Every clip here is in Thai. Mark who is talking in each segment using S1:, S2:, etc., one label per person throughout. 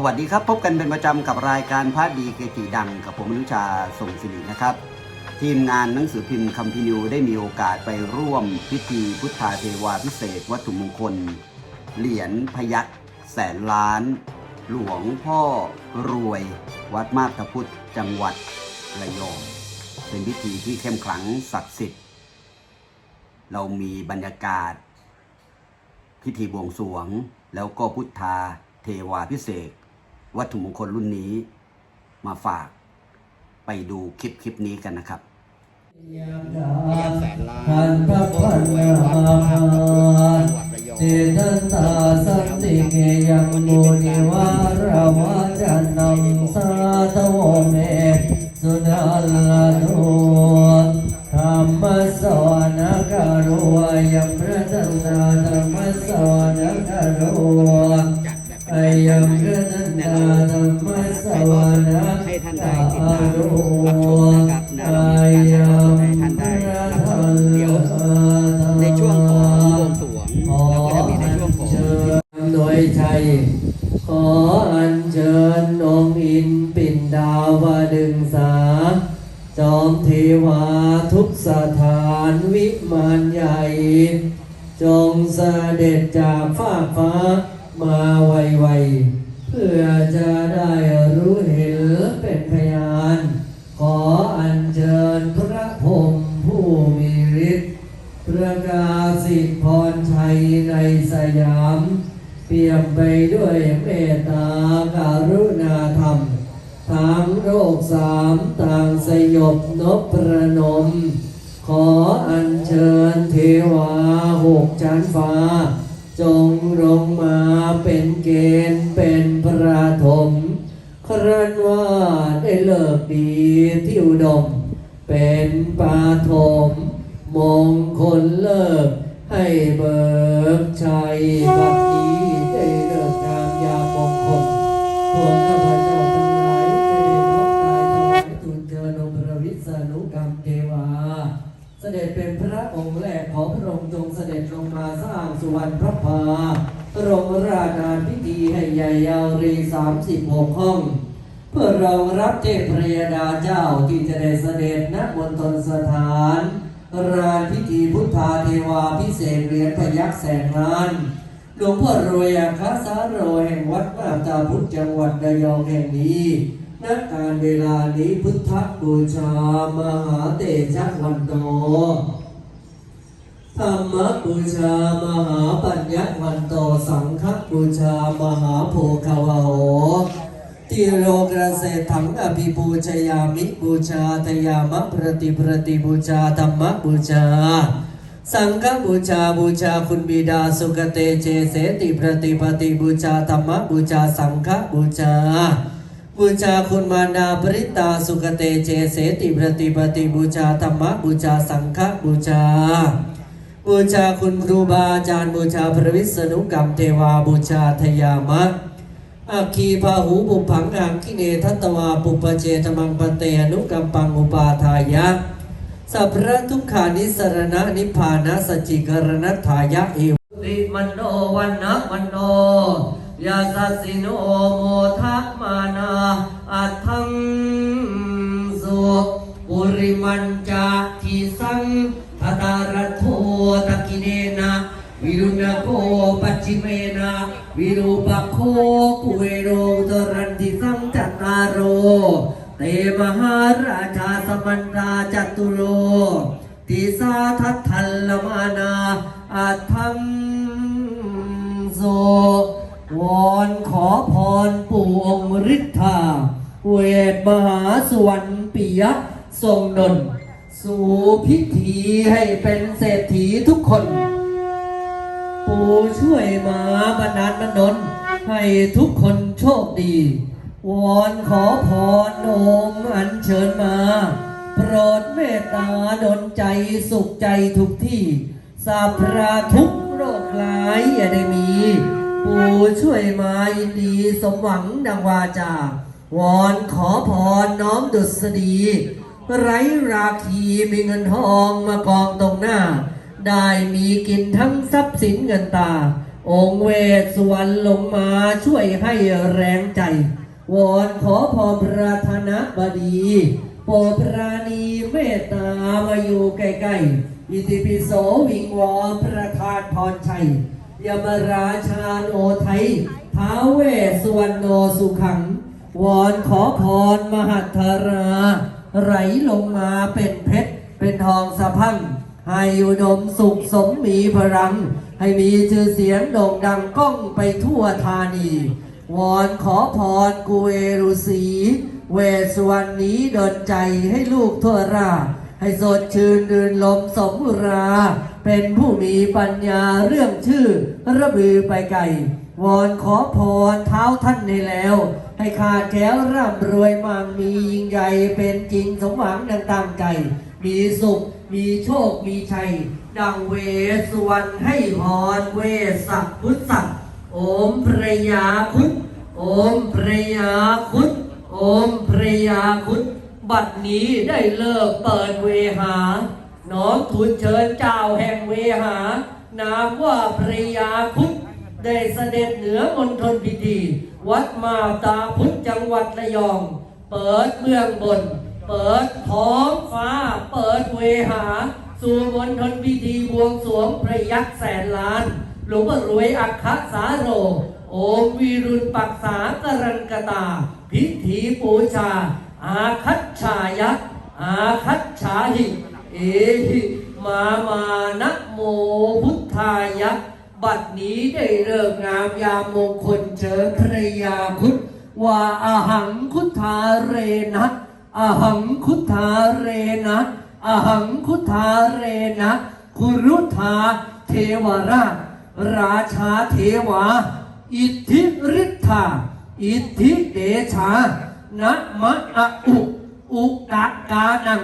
S1: สวัสดีครับ พบกันเป็นประจำกับรายการพระดีเกจิดังกับผมนุชาส่งสิรินะครับ ทีมงานหนังสือพิมพ์คัมพินิวได้มีโอกาสไปร่วมพิธีพุทธาเทวาพิเศษวัตถุมงคล เหรียญพยัคแสนล้าน หลวงพ่อรวย วัดมาบตพุทธจังหวัดระยองเป็นพิธีที่เข้มขลังศักดิ์สิทธิ์ เรามีบรรยากาศ พิธีบวงสรวงแล้วก็พุทธาเทวาพิเศษ วัตถุมงคลรุ่นนี้มาฝากไปดูคลิปคลิปนี้กันนะครับ
S2: แสนล้าน
S3: พันพระพัน
S2: รวยวัดมาพตะพุทธจังหวัดระยอง
S3: เจตตาสันติเกยังมุนิวาราวาจันนังสาธวเมสุนัลลโนธรรมสวนการุวยังพระตันตาธรรมสวนการุ
S2: จัดแบบ
S3: ไอยังพระ ติ ระ
S2: นม ขออั
S3: ญเชิญเทวาหกชั้นฟ้า จงลงมาเป็นเกณฑ์เป็นประถมครั้นว่าได้เลิกดีที่อุดม เป็นปาถมมงคลเลิก ให้เบิกชัยบัดนี้ได้เลิกงามยามมงคลพวกข้า สุวรรณพระพาพระองราชการพิธีให้ใหญ่ยาวรีสามสิบหกห้อง เพื่อเรารับเทพพระยดาเจ้าที่จะได้เสด็จณมณฑลสถานรานพิธีพุทธาเทวาพิเศษเหรียญพยัคฆ์แสนล้านหลวงพ่อรวยอาคาสาโรแห่งวัดมาตาพุทธจังหวัดระยองแห่งนี้ณการเวลานี้พุทธบูชามหาเตชะวันโต ธรรมบูชามหาปัญญวันโตสังฆบูชามหาโพคาวาโหติโรกระเสถังอภิปูชยามิบูชาทยามะประติประติบูชาธรรมบูชา สังฆบูชาบูชาคุณบิดาสุกเตเจเสติประติปฏิบูชาธรรมบูชาสังฆบูชาบูชาคุณมารดาปริตาสุกเตเจเสติประติปฏิบูชาธรรมบูชาสังฆบูชา บูชาคุณครูบาอาจารย์บูชาพระวิษณุกรรมเทวาบูชาทยามะอาคีพาหูบุพังอังคิเนทัตวาปุปเจตมังปเตอนุกรรมปังอุปาทายะสัพพะทุกขานิสรณะนิพพานะสจิกรณัตถายะเอวติมันโนวันนะวันโนยาสัสิโนโมทักมานาอัตถังสุปุริมันจาทิสังทตารโท ตะกินเนนะวิรุณโกปัจจิเมนะวิรูปโคกุเวโรตรันติสังจัตตารโรเตมหาราชาสมันราจตุโรติสาทัตทัลลมานาอัตถังโสวอนขอพรปู่องค์ฤทธา เวทมหาสวรรค์ปิยะทรงดล สู่พิธีให้เป็นเศรษฐีทุกคน ปู่ช่วยมาบันดาลบันดลให้ทุกคนโชคดี วอนขอพรโอมอัญเชิญมา โปรดเมตตาดลใจสุขใจทุกที่สัพพราทุกโรคร้ายอย่าได้มี ปู่ช่วยมายินดีสมหวังดังวาจาวอนขอพรน้อมดุษฎี ไร้ราคีมีเงินทองมากองตรงหน้า ได้มีกินทั้งทรัพย์สินเงินตา องค์เวสสวรรณลงมาช่วยให้แรงใจ วอนขอพรพระธนบดีโปรดปราณีเมตตามาอยู่ใกล้ๆอิติปิโสวิงวอนประทานพรชัยยมราชาโอไทยท้าเวสสวรรณโนสุขัง วอนขอพรมหัทรา ไหลลงมาเป็นเพชร เป็นทองสะพังให้อุดมสุขสมมีพลัง ให้มีชื่อเสียงโด่งดังก้องไปทั่วธานี วอนขอพรกุเอรุสี เวสวรรณนี้ดลใจให้ลูกทั่วราให้สดชื่นดื่นลมสมรา เป็นผู้มีปัญญาเรื่องชื่อ ระบือไปไกลวอนขอพรเท้าท่านในแล้ว ให้ขาดแคล้วร่ำรวยมั่งมียิ่งใหญ่เป็นจริงสมหวังดังตามใจ มีสุข มีโชค มีชัย ดังเวสวรรณให้พรเวสัพพุทธัโอมพระยาคุดโอมพระยาคุดโอมพระยาคุดบัดนี้ได้เลิกเปิดเวหา น้อมทูลเชิญเจ้าแห่งเวหานามว่าพระยาคุด ได้เสด็จเหนือมณฑลพิธี วัดมาตาพุทธจังหวัดระยอง เปิดเมืองบน เปิดท้องฟ้า เปิดเวหา สู่มณฑลพิธีบวงสรวงพระยักษ์แสนล้าน หลวงพ่อรวยอัคสาโร โอมวีรุณปักษากรันกตา พิธีปูชา อาคัตฉายะอาคัตฉาหิ เอหิมามานะโมพุทธายะ บัดนี้ได้เลิกงามยามมงคลเจอภรยาคุดว่าอาหังคุทธาเรนะอาหังคุทธาเรนะอาหังคุทธาเรนะคุรุธาเทวราช ราชาเทวา อิทธิฤทธาอิทธิเดชานะมะอะอุอุกะกานัง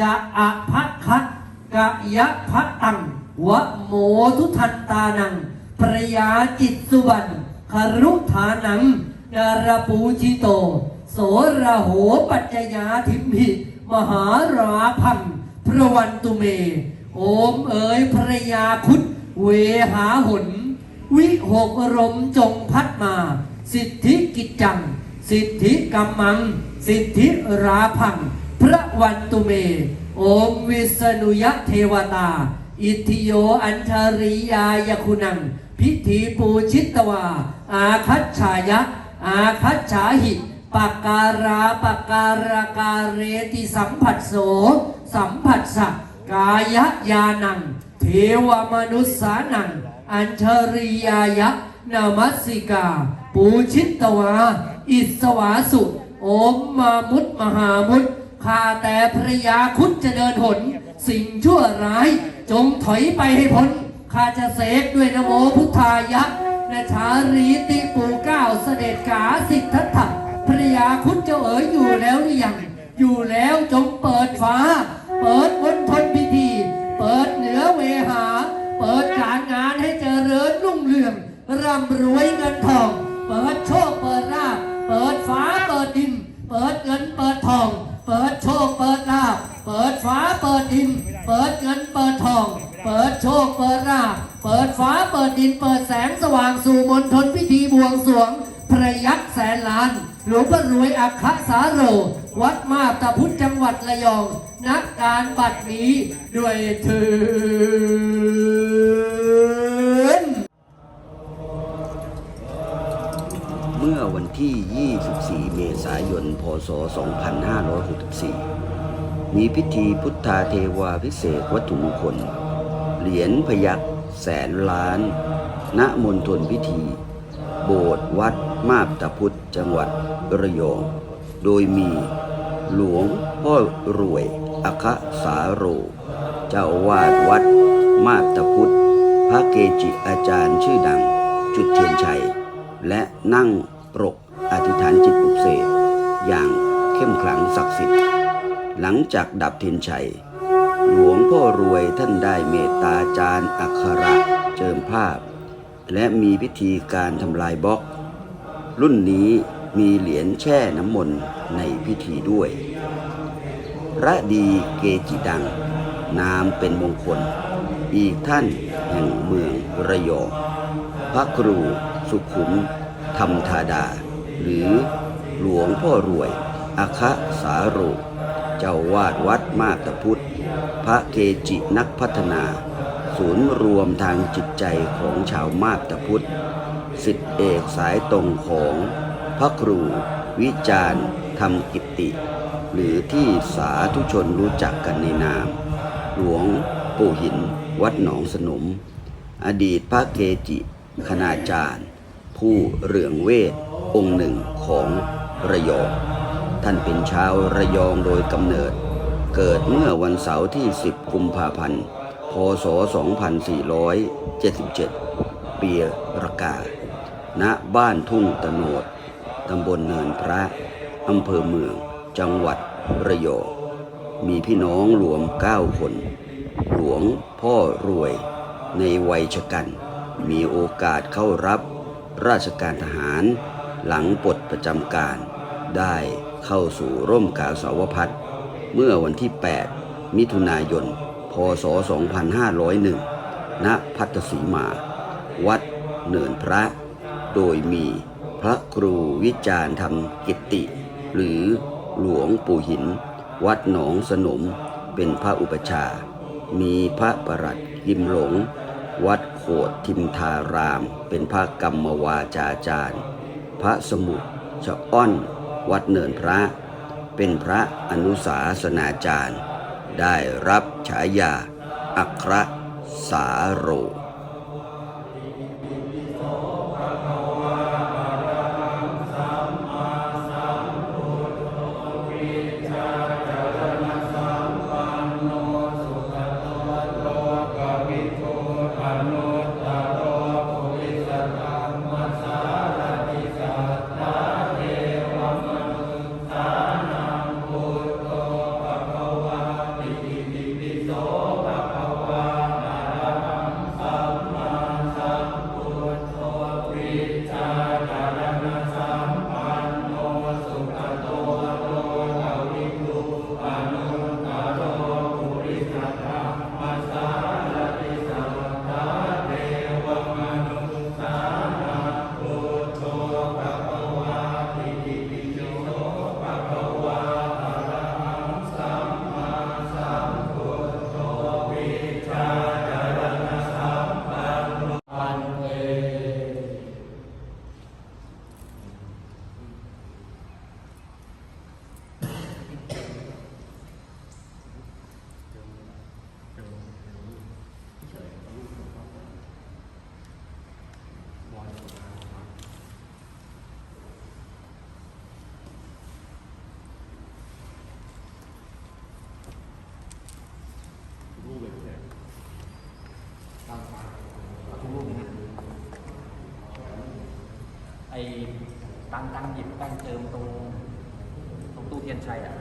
S3: จะอะพักคัดกะยะพัตัง วะโมทุทันตานังปรยาจิตสุวรรณคารุฐานังดารปูจิโต โสระโหปัจจยาทิมหิ มหาราพังพระวันตุเม โอมเอ๋ยภรยาคุดเวหาหน วิหกรมจงพัดมา สิทธิกิจจัง สิทธิกัมมัง สิทธิราพัง พระวันตุเม โอมวิษณุยเทวตา อิทิโยอัญชริยายคุณัง พิธีปูชิตวา อาคัตฉายะ อาคัตฉาหิปากการาปากการาการเรติสัมผัสโส สัมผัสสะกายญาณัง เทวมนุษสานัง อัญชริยายะนามัสสิกา ปูชิตตวา อิสวาสุ โอมมามุตมหามุต ข้าแต่ภรยาคุณจะเดินหน สิ่งชั่วร้าย จงถอยไปให้พ้นข้าจะเสกด้วยนโมพุทธายะนาชารีติปูเก้าเสด็จกาสิทธัตถะภรยาคุณเจ้าเอ๋ยอยู่แล้วหรือยังอยู่แล้วจงเปิดฟ้า เปิดบน มีพิธี
S1: พุทธาเทวาพิเศษวัตถุมงคล เหรียญพยักแสนล้าน ณมณฑลพิธี โบสถ์วัดมาบตาพุธจังหวัดระยอง โดยมีหลวงพ่อรวยอัคสาโร เจ้าวาดวัด มาบตาพุธพระเกจิอาจารย์ชื่อดัง จุดเทียนชัย และนั่งปรกอธิษฐานจิตปุกเสกอย่างเข้มขลังศักดิ์สิทธิ์ หลังจากดับเทียนชัย หลวงพ่อรวยท่านได้เมตตาจารย์อักขระเจิมภาพ และมีพิธีการทำลายบล็อก รุ่นนี้มีเหรียญแช่น้ำมนต์ในพิธีด้วย พระดีเกจิดัง นามเป็นมงคล อีกท่านแห่งเมืองระยองพระครูสุขุมธรรมธาดา หรือหลวงพ่อรวย อคะสาโร เจ้าวาดวัดมาตพุทธ พระเกจินักพัฒนา ศูนย์รวมทางจิตใจของชาวมาตพุทธสิทธิเอกสายตรงของพระครู วิจารณ์ธรรมกิตติหรือที่สาธุชนรู้จักกันในนาม หลวงปู่หินวัดหนองสนม อดีตพระเกจิคณาจารย์ ผู้เรืองเวทองค์หนึ่งของระยอง ท่านเป็นชาวระยองโดยกำเนิด เกิดเมื่อวันเสาร์ที่ 10 กุมภาพันธ์ พศ 2477 ปีรกา ณ บ้านทุ่งตะโนด ตำบลเนินพระอำเภอเมือง จังหวัดระยอง มีพี่น้องรวม 9 คน หลวงพ่อรวยในวัยชะกัน มีโอกาสเข้ารับราชการทหารหลังปลดประจำการได้ เข้าสู่ร่มกาสาวพัฒน์เมื่อวันที่ 8 มิถุนายน พศ 2501 ณ พัทสีมา วัดเนินพระ โดยมีพระครูวิจารธรรมกิตติหรือหลวงปู่หิน วัดหนองสนม เป็นพระอุปชา มีพระประหลัดยิมหลง วัดโขดทิมทาราม เป็นพระกรรมวาจาจารย์ พระสมุทรชะอ้อน วัดเนินพระ เป็นพระอนุสาสนาจารย์ ได้รับฉายาอัครสาโร
S4: ไอ้ตังตังหยิบตั้งเติมตรงตรงตู้เทียนชัยอะ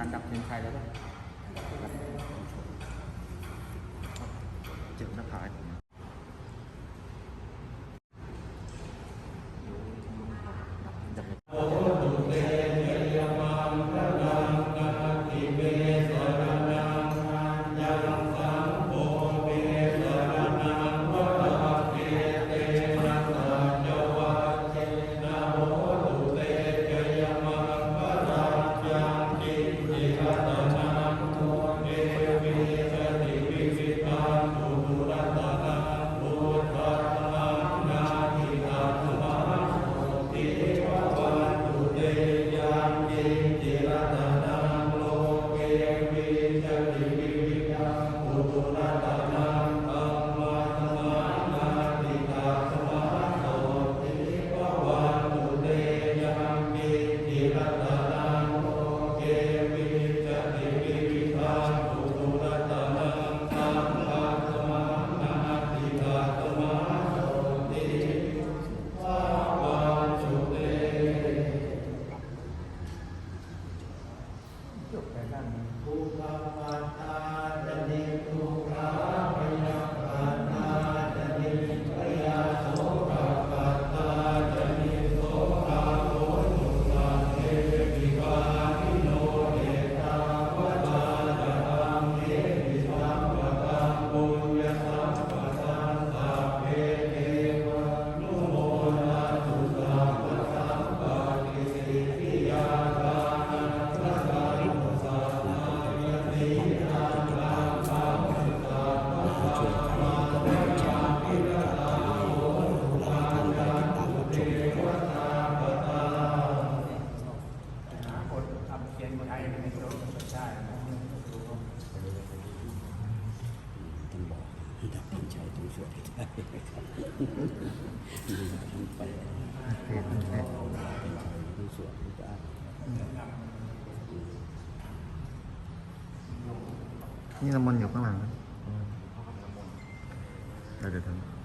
S4: การดับเป็นใครแล้วป่ะ
S1: ชัยต้องสวดให้ได้นะครับท่านไปต้องสวดให้ได้
S5: นี่น้ำมนต์อยู่ข้างหลังนะเดี๋ยวเดี๋ยว